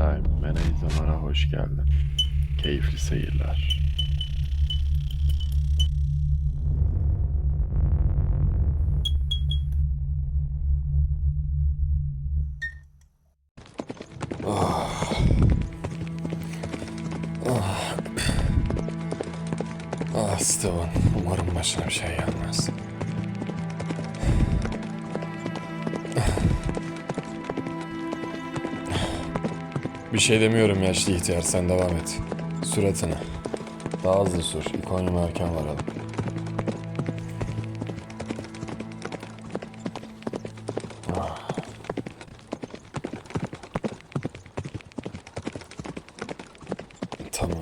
İbrahim, Meney Zaman'a hoş geldin. Keyifli seyirler. Ah Steven, umarım başına bir şey gelmez. Bir şey demiyorum yaşlı ihtiyar, sen devam et. Süretine. Daha hızlı sür, İkonyum'a erken varalım. Ah. Tamam.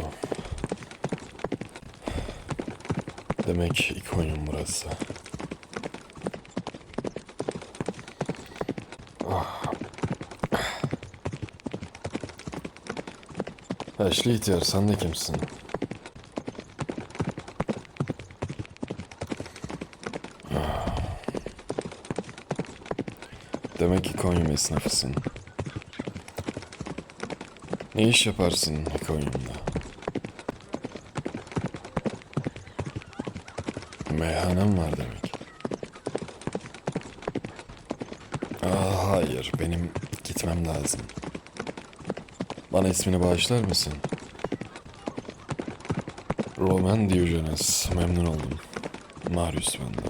Demek İkonyum burası. Yaşlı ihtiyar sen de kimsin? Demek ki Konyum esnafısın. Ne iş yaparsın Konyum'da? Meyhanem var demek. Aa, hayır, benim gitmem lazım. Bana ismini bağışlar mısın? Roman Diogenes, memnun oldum. Marius ben de.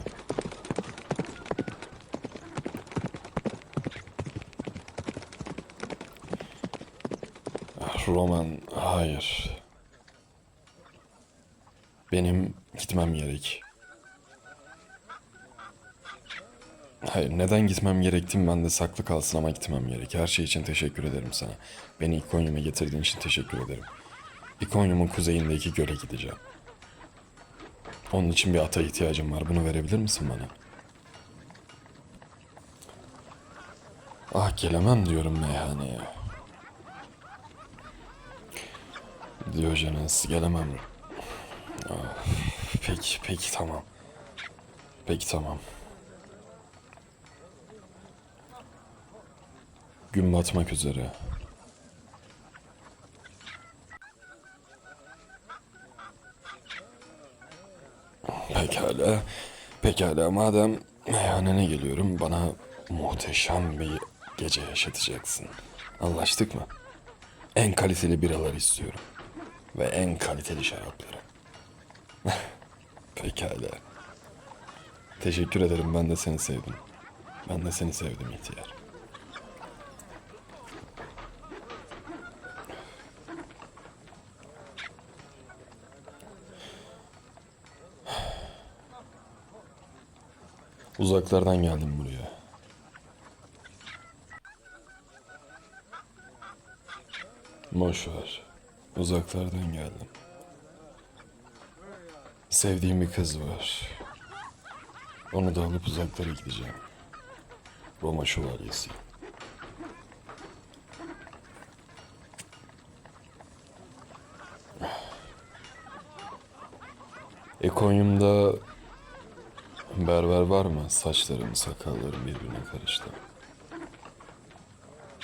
Ah, Roman, hayır. Benim gitmem gerek. Hayır, neden gitmem gerektiğim bende saklı kalsın ama gitmem gerek. Her şey için teşekkür ederim sana. Beni İkonyum'a getirdiğin için teşekkür ederim. İkonyum'un kuzeyindeki göle gideceğim. Onun için bir ata ihtiyacım var. Bunu verebilir misin bana? Ah gelemem diyorum meyhaneye. Diogenes gelemem. Ah, peki, peki tamam. Peki tamam. Gün batmak üzere. Pekala. Pekala madem meyhanene geliyorum bana muhteşem bir gece yaşatacaksın. Anlaştık mı? En kaliteli biralar istiyorum. Ve en kaliteli şarapları. Pekala. Teşekkür ederim ben de seni sevdim. Ben de seni sevdim ihtiyar. Uzaklardan geldim buraya. Boş ver. Uzaklardan geldim. Sevdiğim bir kız var. Onu da alıp uzaklara gideceğim. Roma şövalyesi. Ekonyum'da Berber var mı? Saçlarım, sakallarım birbirine karıştı.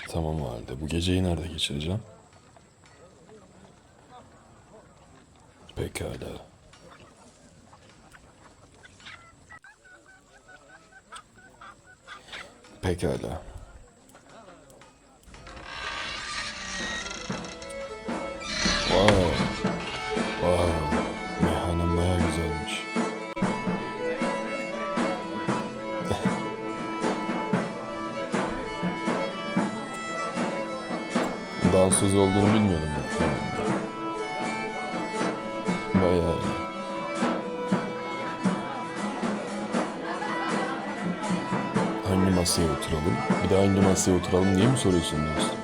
Tamam o halde. Bu geceyi nerede geçireceğim? Pekala. Pekala. Wow. Dansöz olduğunu bilmiyordum ben. Bayağı iyi. Hangi masaya oturalım? Bir de hangi masaya oturalım diye mi soruyorsun dostum?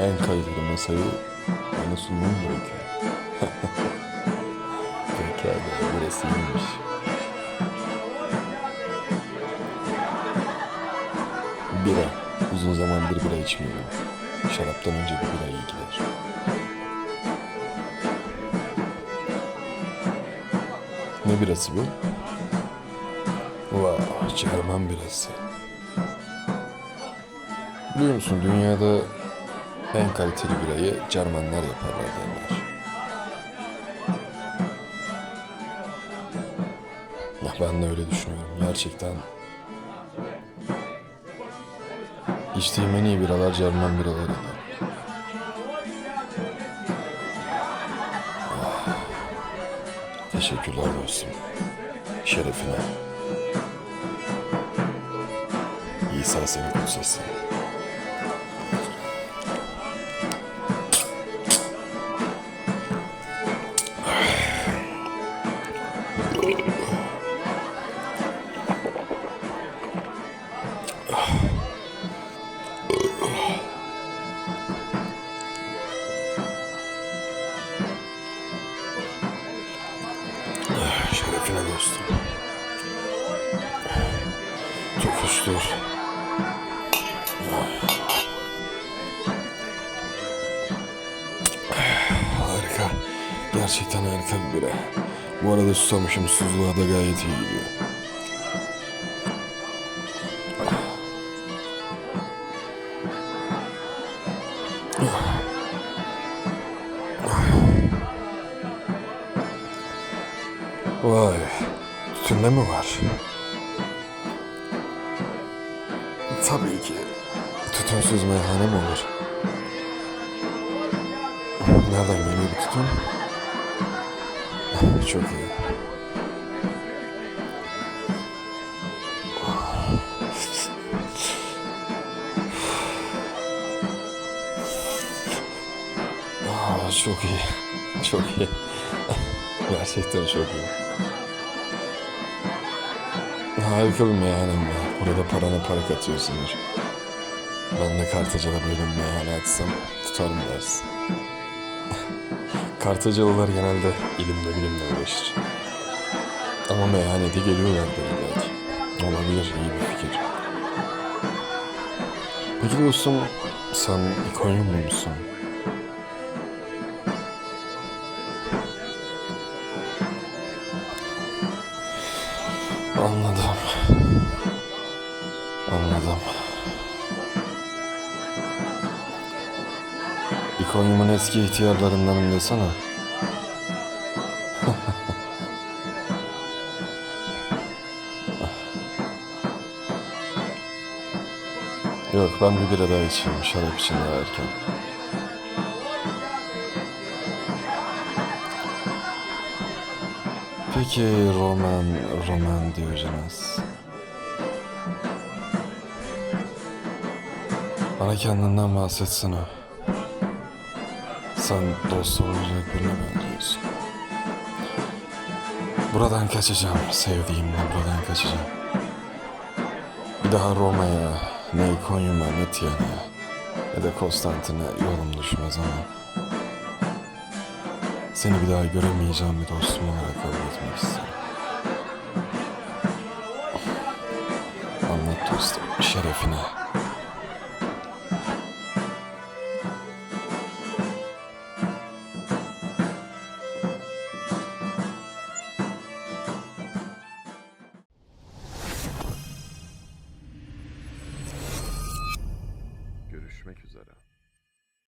En kaliteli masayı bana sunmam gerekiyor. Pekala, burası iyiymiş. Bira. Uzun zamandır bira içmiyorum. Şaraptan önce bir bira iyi gider. Ne birası bu? Wow, Cermen birası. Biliyor musun dünyada En kaliteli birayı Cermenler yaparlar derler. Ya ben de öyle düşünüyorum. Gerçekten içtiğim en iyi biralar Cermen biralarıydı. Ah. Teşekkürler dostum. Şerefine. İsa seni kutsasın. Dostum. Tokuştur. Harika. Gerçekten harika bir bira. Bu arada susamışım. Susuzluğa da gayet iyi gidiyor. Vay. Tütünde mi var? Tabii ki. Tütünsüz meyhane mi olur? Nereden geliyor bu tütün? Çok iyi. Aa, çok iyi. Çok iyi. Gerçekten çok iyi. Harika bir meyhanem var. Burada parana para katıyorsunuz. Ben de Kartaca'da böyle bir meyhane açsam tutarım dersin. Kartacalılar genelde ilimle bilimle uğraşır. Ama meyhanede geliyorlardır belki. Olabilir, iyi bir fikir. Peki dostum, sen İkonyum musun? Anladım. Anladım. İkonyumun eski ihtiyarlarındanım desene. Yok ben bir bira daha içeyim şarap için daha erken. Peki Roman, Roman Diogenes. Bana kendinden bahsetsene. Sen dost olacak birine benziyorsun. Buradan kaçacağım sevdiğimle buradan kaçacağım. Bir daha Roma'ya, ne İkonyum'a, ne Tiyana'ya, ne de Konstantin'e yolum düşmez ama... Seni bir daha göremeyeceğim bir dostum olarak kabul etmek isterim. Anlat dostum, şerefine.